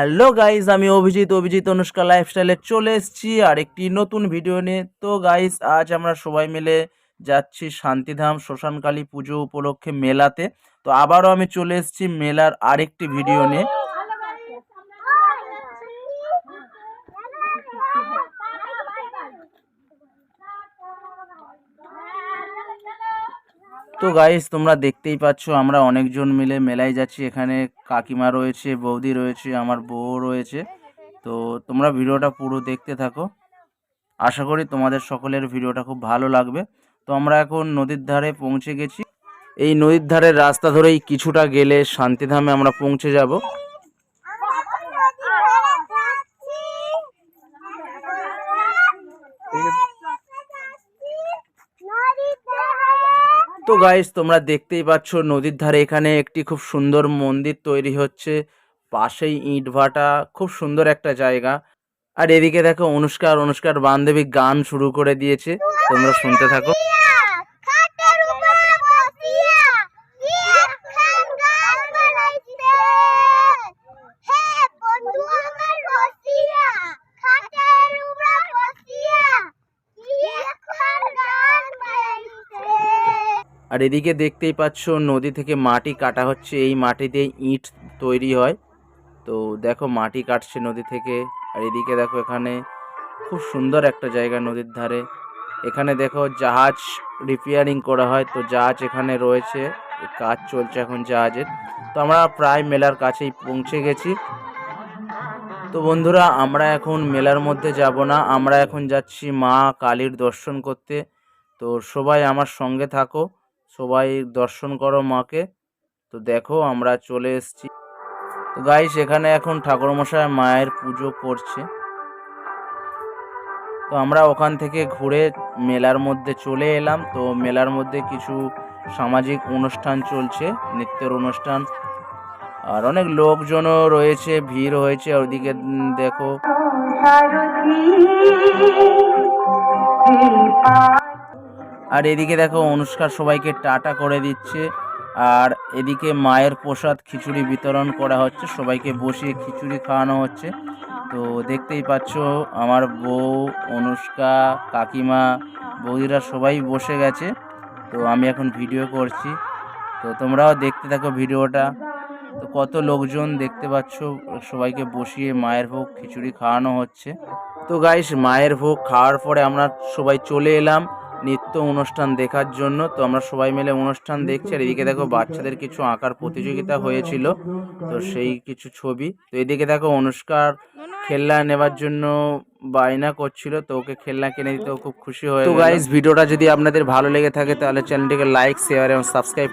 Hello guys আমি অভিজিৎ অভিজিৎ অনুষ্কা লাইফস্টাইলে চলে এসেছি আর একটি নতুন ভিডিও নিয়ে। তো গাইস আজ আমরা সবাই মিলে যাচ্ছি শান্তিধাম শ্মশানকালী পুজো উপলক্ষে মেলাতে। তো আবারও আমি চলে এসেছি মেলার আরেকটি ভিডিও নিয়ে। তো গাইস তোমরা দেখতেই পাচ্ছ, আমরা অনেকজন মিলে মেলায় যাচ্ছি। এখানে কাকিমা রয়েছে, বৌদি রয়েছে, আমার বউ রয়েছে। তো তোমরা ভিডিওটা পুরো দেখতে থাকো। আশা করি তোমাদের সকলের ভিডিওটা খুব ভালো লাগবে। তো আমরা এখন নদীর ধারে পৌঁছে গেছি। এই নদীর ধারের রাস্তা ধরেই কিছুটা গেলে শান্তিধামে আমরা পৌঁছে যাব। তো গাইস তোমরা দেখতেই পাচ্ছ নদীর ধারে এখানে একটি খুব সুন্দর মন্দির তৈরি হচ্ছে। পাশেই ইট ভাটা, খুব সুন্দর একটা জায়গা। আর এদিকে দেখো, অনুষ্কার অনুষ্কার বান্ধবী গান শুরু করে দিয়েছে। তোমরা শুনতে থাকো। আর এদিকে দেখতেই পাচ্ছ নদী থেকে মাটি কাটা হচ্ছে। এই মাটিতে ইট তৈরি হয়। তো দেখো মাটি কাটছে নদী থেকে। আর এদিকে দেখো এখানে খুব সুন্দর একটা জায়গা নদীর ধারে। এখানে দেখো জাহাজ রিপেয়ারিং করা হয়। তো জাহাজ এখানে রয়েছে। কাজ চলছে এখন জাহাজের। তো আমরা প্রায় মেলার কাছেই পৌঁছে গেছি। তো বন্ধুরা, আমরা এখন মেলার মধ্যে যাব না। আমরা এখন যাচ্ছি মা কালীর দর্শন করতে। তো সবাই আমার সঙ্গে থাকো। সবাই দর্শন করো মাকে। তো দেখো আমরা চলে এসেছি। তো গাইস এখানে এখন ঠাকুরমশাই মায়ের পুজো করছে। তো আমরা ওখান থেকে ঘুরে মেলার মধ্যে চলে এলাম। তো মেলার মধ্যে কিছু সামাজিক অনুষ্ঠান চলছে নৃত্যের অনুষ্ঠান। আর অনেক লোকজনও রয়েছে ভিড় হয়েছে। উম, দেখো। আর এদিকে দেখো অনুষ্কার সবাইকে টাটা করে দিচ্ছে। আর এদিকে মায়ের প্রসাদ খিচুড়ি বিতরণ করা হচ্ছে। সবাইকে বসিয়ে খিচুড়ি খাওয়ানো হচ্ছে। তো দেখতেই পাচ্ছ আমার বউ, অনুষ্কা, কাকিমা, বৌদিরা সবাই বসে গেছে। তো আমি এখন ভিডিও করছি। তো তোমরাও দেখতে থাকো ভিডিওটা। তো কত লোকজন দেখতে পাচ্ছ সবাইকে বসিয়ে মায়ের ভোগ খিচুড়ি খাওয়ানো হচ্ছে। তো গাইস মায়ের ভোগ খাওয়ার পরে আমরা সবাই চলে এলাম। নৃত্য অনুষ্ঠান দেখার জন্য। তো আমরা সবাই মিলে অনুষ্ঠান দেখছি। আর এদিকে দেখো বাচ্চাদের কিছু আঁকার প্রতিযোগিতা হয়েছিল। তো সেই কিছু ছবি। তো এদিকে দেখো অনুষ্কার খেলনা নেবার জন্য বায়না করছিল। তো ওকে খেলনা কিনে দিতে খুব খুশি হয়ে তো গাইস ভিডিওটা যদি আপনাদের ভালো লেগে থাকে তাহলে চ্যানেলটিকে লাইক শেয়ার এবং সাবস্ক্রাইব